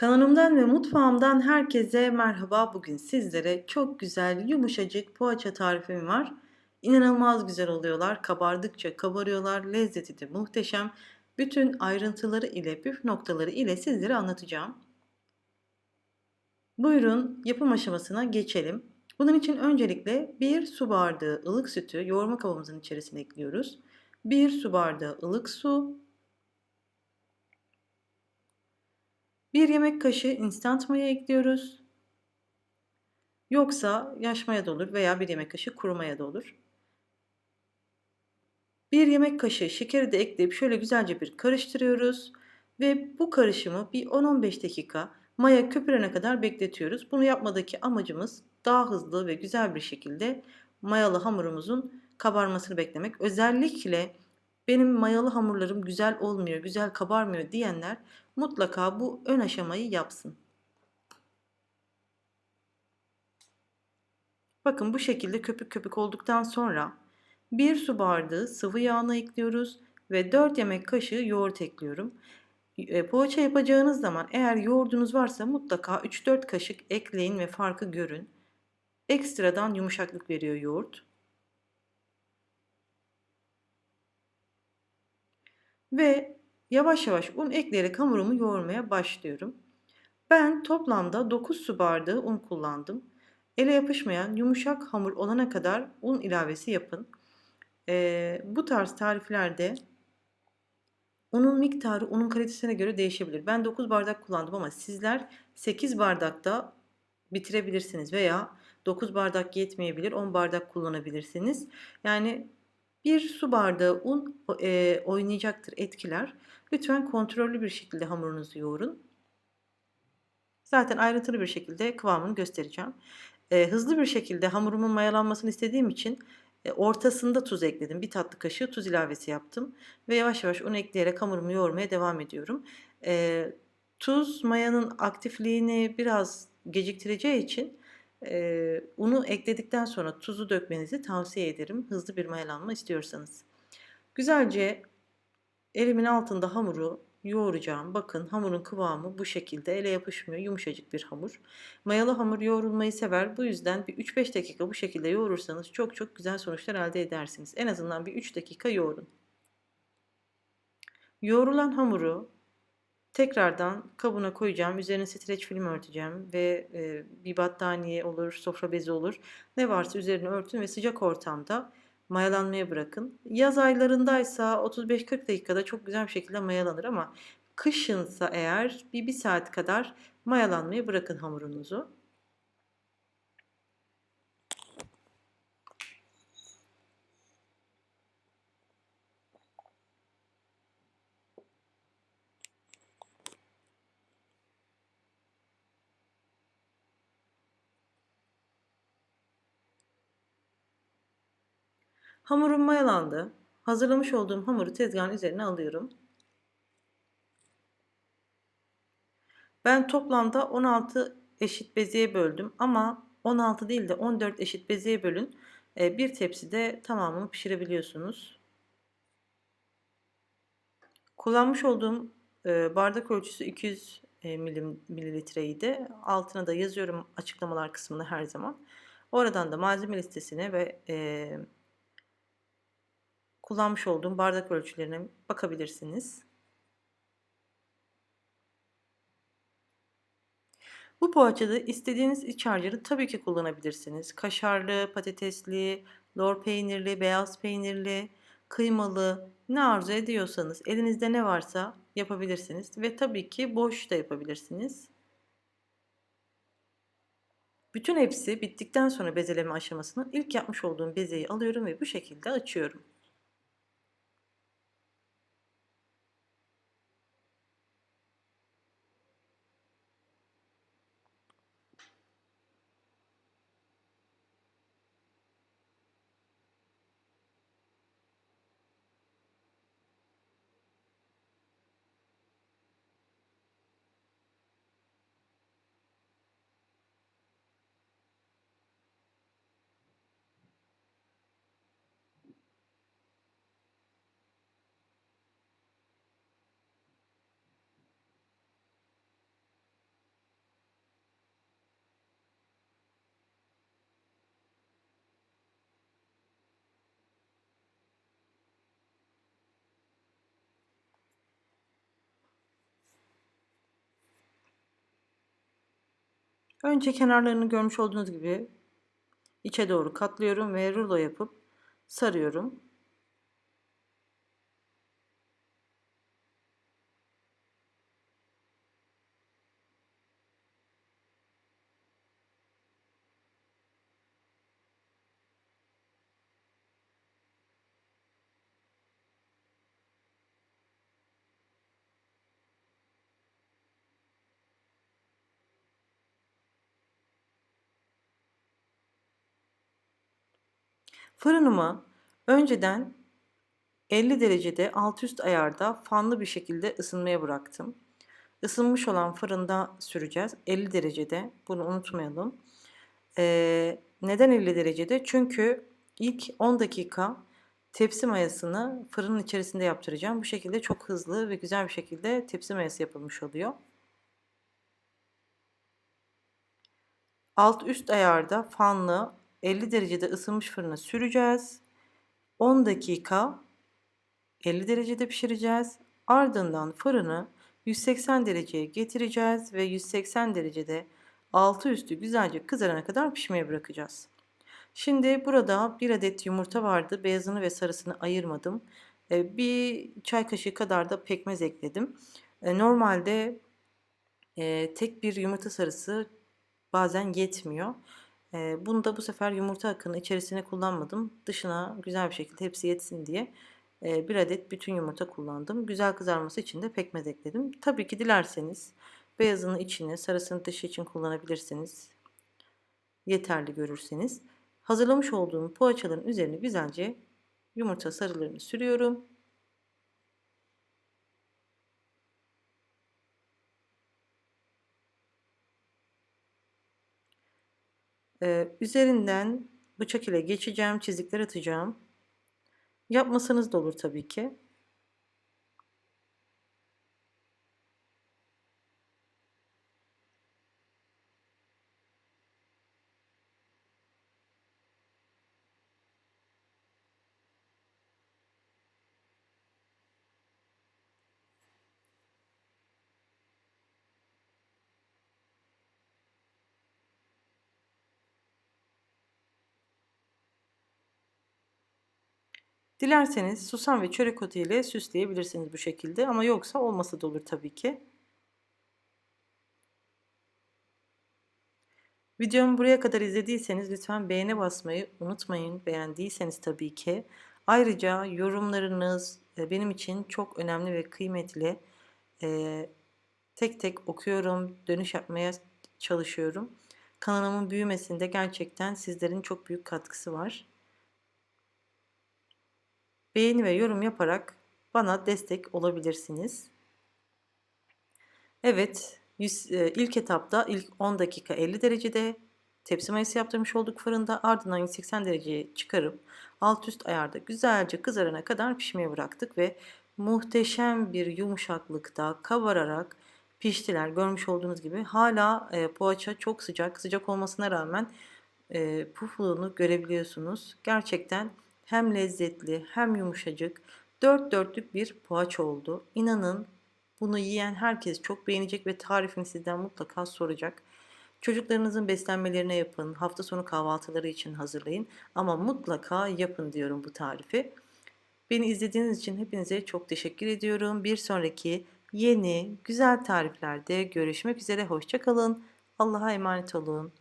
Kanalımdan ve mutfağımdan herkese merhaba. Bugün sizlere çok güzel yumuşacık poğaça tarifim var. İnanılmaz güzel oluyorlar. Kabardıkça kabarıyorlar. Lezzeti de muhteşem. Bütün ayrıntıları ile püf noktaları ile sizlere anlatacağım. Buyurun yapım aşamasına geçelim. Bunun için öncelikle 1 su bardağı ılık sütü yoğurma kabımızın içerisine ekliyoruz. 1 su bardağı ılık su, 1 yemek kaşığı instant maya ekliyoruz. Yoksa yaş maya da olur veya 1 yemek kaşığı kuru maya da olur. 1 yemek kaşığı şekeri de ekleyip şöyle güzelce bir karıştırıyoruz. Ve bu karışımı bir 10-15 dakika maya köpürene kadar bekletiyoruz. Bunu yapmadaki amacımız daha hızlı ve güzel bir şekilde mayalı hamurumuzun kabarmasını beklemek. Özellikle benim mayalı hamurlarım güzel olmuyor, güzel kabarmıyor diyenler mutlaka bu ön aşamayı yapsın. Bakın bu şekilde köpük köpük olduktan sonra 1 su bardağı sıvı yağını ekliyoruz ve 4 yemek kaşığı yoğurt ekliyorum. E, poğaça yapacağınız zaman eğer yoğurdunuz varsa mutlaka 3-4 kaşık ekleyin ve farkı görün. Ekstradan yumuşaklık veriyor yoğurt. Ve yavaş yavaş un ekleyerek hamurumu yoğurmaya başlıyorum. Ben toplamda 9 su bardağı un kullandım. Ele yapışmayan yumuşak hamur olana kadar un ilavesi yapın. Ee, bu tarz tariflerde unun miktarı unun kalitesine göre değişebilir. Ben 9 bardak kullandım ama sizler 8 bardakta bitirebilirsiniz veya 9 bardak yetmeyebilir 10 bardak kullanabilirsiniz. Yani bir su bardağı un e, oynayacaktır, etkiler. Lütfen kontrollü bir şekilde hamurunuzu yoğurun. Zaten ayrıntılı bir şekilde kıvamını göstereceğim. E, hızlı bir şekilde hamurumun mayalanmasını istediğim için e, ortasında tuz ekledim. Bir tatlı kaşığı tuz ilavesi yaptım. Ve yavaş yavaş un ekleyerek hamurumu yoğurmaya devam ediyorum. E, tuz mayanın aktifliğini biraz geciktireceği için e, unu ekledikten sonra tuzu dökmenizi tavsiye ederim. Hızlı bir mayalanma istiyorsanız. Güzelce elimin altında hamuru yoğuracağım. Bakın hamurun kıvamı bu şekilde ele yapışmıyor. Yumuşacık bir hamur. Mayalı hamur yoğrulmayı sever. Bu yüzden bir 3-5 dakika bu şekilde yoğurursanız çok çok güzel sonuçlar elde edersiniz. En azından bir 3 dakika yoğurun. Yoğrulan hamuru Tekrardan kabına koyacağım. Üzerine streç film örteceğim ve e, bir battaniye olur, sofra bezi olur. Ne varsa üzerine örtün ve sıcak ortamda mayalanmaya bırakın. Yaz aylarındaysa 35-40 dakikada çok güzel bir şekilde mayalanır ama kışınsa eğer bir, bir saat kadar mayalanmaya bırakın hamurunuzu. Hamurum mayalandı. Hazırlamış olduğum hamuru tezgahın üzerine alıyorum. Ben toplamda 16 eşit bezeye böldüm ama 16 değil de 14 eşit bezeye bölün. E, bir tepside tamamını pişirebiliyorsunuz. Kullanmış olduğum e, bardak ölçüsü 200 e, mililitreydi. Altına da yazıyorum açıklamalar kısmında her zaman. Oradan da malzeme listesine ve kullanmış olduğum bardak ölçülerine bakabilirsiniz. Bu poğaçada istediğiniz iç harcını tabii ki kullanabilirsiniz. Kaşarlı, patatesli, lor peynirli, beyaz peynirli, kıymalı ne arzu ediyorsanız elinizde ne varsa yapabilirsiniz. Ve tabii ki boş da yapabilirsiniz. Bütün hepsi bittikten sonra bezeleme aşamasını ilk yapmış olduğum bezeyi alıyorum ve bu şekilde açıyorum. Önce kenarlarını görmüş olduğunuz gibi içe doğru katlıyorum ve rulo yapıp sarıyorum. Fırınımı önceden 50 derecede alt üst ayarda fanlı bir şekilde ısınmaya bıraktım. Isınmış olan fırında süreceğiz. 50 derecede. Bunu unutmayalım. Ee, neden 50 derecede? Çünkü ilk 10 dakika tepsi mayasını fırının içerisinde yaptıracağım. Bu şekilde çok hızlı ve güzel bir şekilde tepsi mayası yapılmış oluyor. Alt üst ayarda fanlı 50 derecede ısınmış fırına süreceğiz. 10 dakika 50 derecede pişireceğiz. Ardından fırını 180 dereceye getireceğiz ve 180 derecede altı üstü güzelce kızarana kadar pişmeye bırakacağız. Şimdi burada bir adet yumurta vardı. Beyazını ve sarısını ayırmadım. Ee, bir çay kaşığı kadar da pekmez ekledim. Ee, normalde e, tek bir yumurta sarısı bazen yetmiyor. Ee, bunu da bu sefer yumurta akını içerisine kullanmadım. Dışına güzel bir şekilde hepsi yetsin diye e, bir adet bütün yumurta kullandım. Güzel kızarması için de pekmez ekledim. Tabii ki dilerseniz beyazını içine, sarısını dışı için kullanabilirsiniz. Yeterli görürseniz. Hazırlamış olduğum poğaçaların üzerine güzelce yumurta sarılarını sürüyorum. Ee, üzerinden bıçak ile geçeceğim, çizikler atacağım. Yapmasanız da olur tabii ki. Dilerseniz susam ve çörek otu ile süsleyebilirsiniz bu şekilde ama yoksa olmasa da olur tabii ki. Videomu buraya kadar izlediyseniz lütfen beğene basmayı unutmayın. Beğendiyseniz tabii ki. Ayrıca yorumlarınız e, benim için çok önemli ve kıymetli. Ee, tek tek okuyorum, dönüş yapmaya çalışıyorum. Kanalımın büyümesinde gerçekten sizlerin çok büyük katkısı var. Beğeni ve yorum yaparak bana destek olabilirsiniz. Evet, e, ilk etapta ilk 10 dakika 50 derecede tepsi mayası yaptırmış olduk fırında. Ardından 180 dereceye çıkarıp alt üst ayarda güzelce kızarana kadar pişmeye bıraktık ve muhteşem bir yumuşaklıkta kabararak piştiler. Görmüş olduğunuz gibi hala e, poğaça çok sıcak. Sıcak olmasına rağmen e, pufluğunu görebiliyorsunuz. Gerçekten hem lezzetli hem yumuşacık dört dörtlük bir poğaça oldu. İnanın bunu yiyen herkes çok beğenecek ve tarifini sizden mutlaka soracak. Çocuklarınızın beslenmelerine yapın, hafta sonu kahvaltıları için hazırlayın ama mutlaka yapın diyorum bu tarifi. Beni izlediğiniz için hepinize çok teşekkür ediyorum. Bir sonraki yeni güzel tariflerde görüşmek üzere. Hoşçakalın. Allah'a emanet olun.